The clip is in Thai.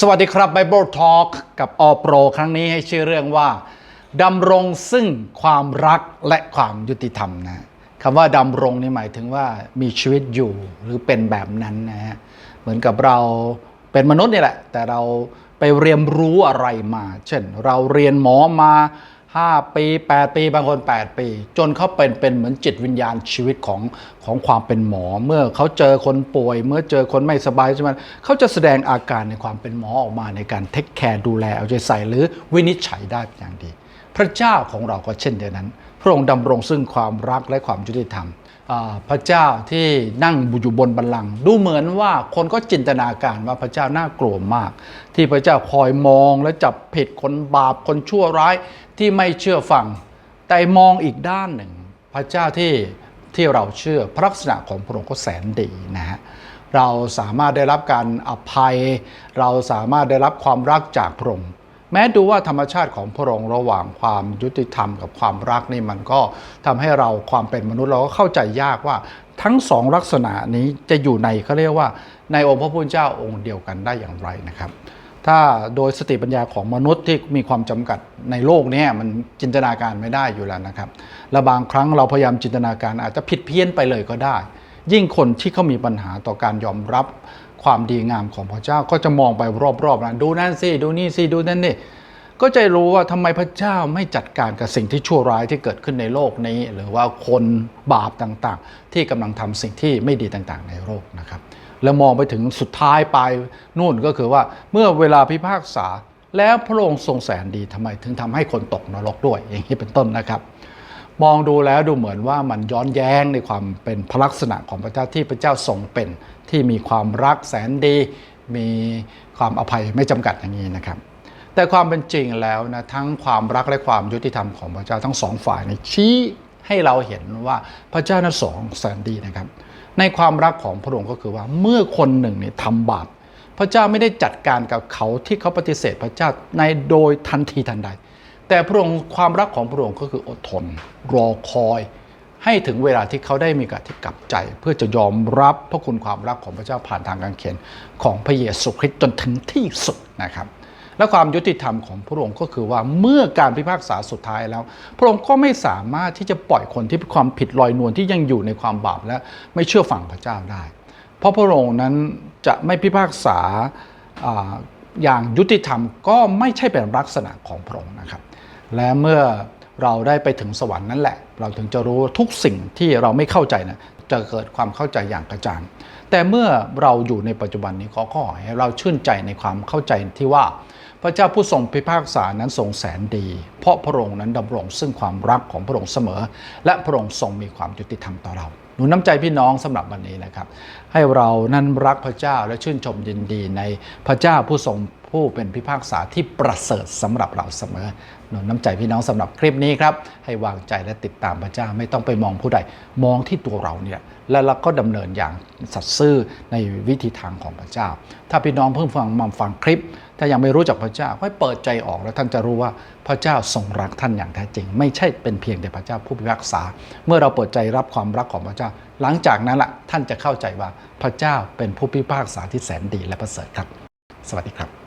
สวัสดีครับ Bible Talk กับอโปรครั้งนี้ให้ชื่อเรื่องว่าดำรงซึ่งความรักและความยุติธรรมนะคำว่าดำรงนี่หมายถึงว่ามีชีวิตอยู่หรือเป็นแบบนั้นนะฮะเหมือนกับเราเป็นมนุษย์นี่แหละ แต่เราไปเรียนรู้อะไรมา เช่น เราเรียนหมอมา 5 ปี 8 ปีบางคน 8 ปี จนเขาเป็นเป็นเหมือนจิตวิญญาณชีวิตของของความเป็นหมอ เมื่อเขาเจอคนป่วย เมื่อเจอคนไม่สบายใช่ไหมเขาจะแสดงอาการในความเป็นหมอออกมาในการเทคแคร์ดูแลเอาใจใส่หรือวินิจฉัยได้เป็นอย่างดี พระเจ้าของเราก็เช่นเดียวนั้น พระองค์ดำรงซึ่งความรักและความยุติธรรมพระเจ้าที่นั่งอยู่บนบัลลังก์ดูเหมือนว่าคนก็จินตนาการว่าพระเจ้าน่ากลัวมาก ที่พระเจ้าคอยมองและจับผิดคนบาปคนชั่วร้ายที่ไม่เชื่อฟัง แต่มองอีกด้านหนึ่ง พระเจ้าที่ที่เราเชื่อพระลักษณะของพระองค์ก็แสนดีนะฮะเราสามารถได้รับการอภัย เราสามารถได้รับความรักจากพระองค์ แม้ดูว่าธรรมชาติของพระองค์ระหว่างความยุติธรรมกับความรักนี่มันก็ทำให้เราความเป็นมนุษย์เราก็เข้าใจยากว่าทั้งสองลักษณะนี้จะอยู่ในเขาเรียกว่า ในองค์พระผู้เป็นเจ้าองค์เดียวกันได้อย่างไรนะครับ ถ้าโดยสติปัญญาของมนุษย์ที่มีความจำกัดในโลกนี้มันจินตนาการไม่ได้อยู่แล้วนะครับและบางครั้งเราพยายามจินตนาการอาจจะผิดเพี้ยนไปเลยก็ได้ ยิ่งคนที่เขามีปัญหาต่อการยอมรับความดีงามของพระเจ้าก็จะมองไปรอบๆนะดูนั่นสิดูนี่สิดูนั่นนี่ก็จะรู้ว่าทำไมพระเจ้าไม่จัดการกับสิ่งที่ชั่วร้ายที่เกิดขึ้นในโลกนี้ หรือว่าคนบาปต่างๆ ที่กำลังทำสิ่งที่ไม่ดีต่างๆ ในโลกนะครับ แล้วมองไปถึงสุดท้ายปลายนู่นก็คือว่าเมื่อเวลาพิพากษาแล้วพระองค์ทรงแสนดีทำไมถึงทำให้คนตกนรกด้วย อย่างนี้เป็นต้นนะครับ มองดูแล้วดูเหมือนว่ามันย้อนแย้งในความเป็นพระลักษณะของพระเจ้าที่พระเจ้าทรงเป็น ที่มีความรักแสนดี มีความอภัยไม่จำกัดอย่างนี้นะครับ แต่ความเป็นจริงแล้วนะทั้งความรักและความยุติธรรมของพระเจ้าทั้งสองฝ่ายเนชี้ให้เราเห็นว่าพระเจ้านั้นสองแสนดีนะครับ ในความรักของพระองค์ก็คือว่าเมื่อคนหนึ่งเนี่ยทำบาปพระเจ้าไม่ได้จัดการกับเขาที่เขาปฏิเสธพระเจ้าในโดยทันทีทันใด แต่พระองค์ความรักของพระองค์ก็คืออดทนรอคอย ให้ถึงเวลาที่เขาได้มีการที่กลับใจ เพื่อจะยอมรับพระคุณความรักของพระเจ้าผ่านทางการเขียนของพระเยซูคริสต์จนถึงที่สุดนะครับ และความยุติธรรมของพระองค์ก็คือว่าเมื่อการพิพากษาสุดท้ายแล้ว พระองค์ก็ไม่สามารถที่จะปล่อยคนที่เป็นความผิดลอยนวลที่ยังอยู่ในความบาปและไม่เชื่อฟังพระเจ้าได้ เพราะพระองค์นั้นจะไม่พิพากษาอย่างยุติธรรมก็ไม่ใช่เป็นลักษณะของพระองค์นะครับ และเมื่อเราได้ไปถึงสวรรค์นั่นแหละ เราถึงจะรู้ทุกสิ่งที่เราไม่เข้าใจนะจะเกิดความเข้าใจอย่างกระจ่างแต่เมื่อเราอยู่ในปัจจุบันนี้ขอขอให้เราชื่นใจในความเข้าใจที่ว่า พระเจ้าผู้ทรงพิพากษานั้นทรงแสนดี เพราะพระองค์นั้นดำรงซึ่งความรักของพระองค์เสมอ และพระองค์ทรงมีความยุติธรรมต่อเราหนุนน้ำใจพี่น้องสำหรับวันนี้นะครับ ให้เรานั้นรักพระเจ้าและชื่นชมยินดีในพระเจ้าผู้ทรง ผู้เป็นพิพากษาที่ประเสริฐสำหรับเราเสมอหนุนน้ำใจพี่น้องสำหรับคลิปนี้ครับ ให้วางใจและติดตามพระเจ้าไม่ต้องไปมองผู้ใด มองที่ตัวเราเนี่ยและเราก็ดำเนินอย่างสัตย์ซื่อในวิธีทางของพระเจ้า ถ้าพี่น้องเพิ่งฟังมาฟังคลิป ถ้ายังไม่รู้จักพระเจ้าให้เปิดใจออกแล้วท่านจะรู้ว่าพระเจ้าทรงรักท่านอย่างแท้จริง ไม่ใช่เป็นเพียงแต่พระเจ้าผู้พิพากษา เมื่อเราเปิดใจรับความรักของพระเจ้า หลังจากนั้นล่ะท่านจะเข้าใจว่าพระเจ้าเป็นผู้พิพากษาที่แสนดีและประเสริฐครับ สวัสดีครับ